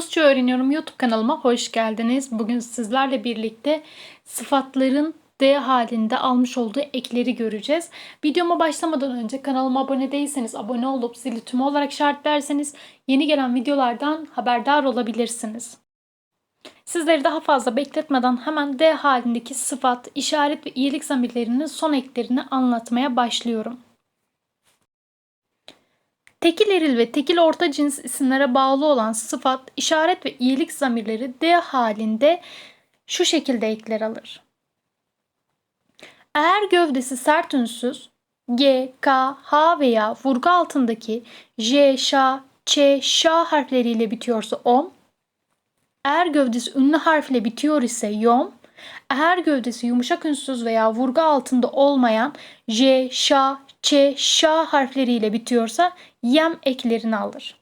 Rusça öğreniyorum YouTube kanalıma hoş geldiniz. Bugün sizlerle birlikte sıfatların D halinde almış olduğu ekleri göreceğiz. Videoma başlamadan önce kanalıma abone değilseniz abone olup zili tümü olarak işaretlerseniz yeni gelen videolardan haberdar olabilirsiniz. Sizleri daha fazla bekletmeden hemen D halindeki sıfat, işaret ve iyilik zamirlerinin son eklerini anlatmaya başlıyorum. Tekil eril ve tekil orta cins isimlere bağlı olan sıfat, işaret ve iyilik zamirleri D halinde şu şekilde ekler alır. Eğer gövdesi sert ünsüz G, K, H veya vurgu altındaki J, Ş, Ç, Ş harfleriyle bitiyorsa om, eğer gövdesi ünlü harfle bitiyor ise yom, eğer gövdesi yumuşak ünsüz veya vurgu altında olmayan J, Ş, Ç, Ş harfleriyle bitiyorsa yem eklerini alır.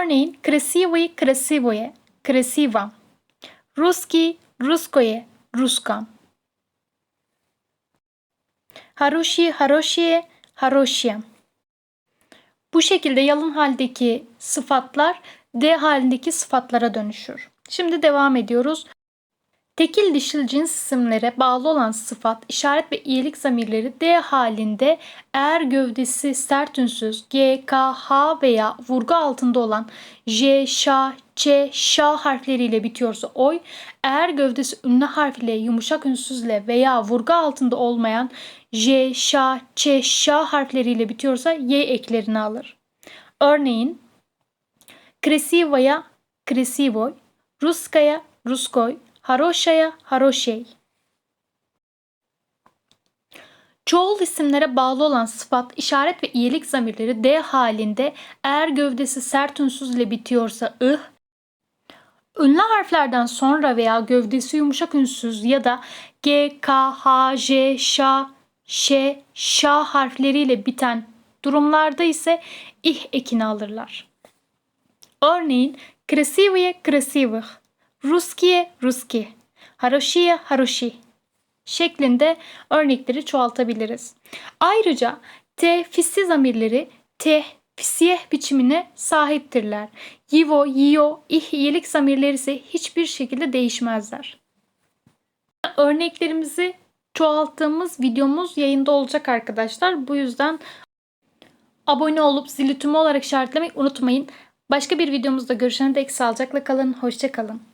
Örneğin krasivoy, krasivoye, krasiva. Ruski, ruskoye, ruskam. Haroshi, haroşiye, haroşiye. Bu şekilde yalın haldeki sıfatlar D halindeki sıfatlara dönüşür. Şimdi devam ediyoruz. Tekil dişil cins isimlere bağlı olan sıfat, işaret ve iyilik zamirleri D halinde eğer gövdesi sert ünsüz G, K, H veya vurgu altında olan J, Ş, Ç, Ş harfleriyle bitiyorsa oy, eğer gövdesi ünlü harf ile yumuşak ünsüzle veya vurgu altında olmayan J, Ş, Ç, Ş harfleriyle bitiyorsa Y eklerini alır. Örneğin Kresivaya, kresivoy, Ruskaya, ruskoy, Haroşa'ya haroşey. Çoğul isimlere bağlı olan sıfat, işaret ve iyilik zamirleri D halinde eğer gövdesi sert ünsüz ile bitiyorsa ıh, ünlü harflerden sonra veya gövdesi yumuşak ünsüz ya da G, K, H, J, Ş, Ş, Ş harfleriyle biten durumlarda ise ih ekini alırlar. Örneğin krasivye krasivih, Ruskiye, Ruski, Haroshiye, Haroshi şeklinde örnekleri çoğaltabiliriz. Ayrıca T fissi zamirleri T fisiyeh biçimine sahiptirler. Yivo, yiyo, ih, iyilik zamirleri ise hiçbir şekilde değişmezler. Örneklerimizi çoğalttığımız videomuz yayında olacak arkadaşlar. Bu yüzden abone olup zili tümü olarak işaretlemeyi unutmayın. Başka bir videomuzda görüşene dek sağlıcakla kalın. Hoşçakalın.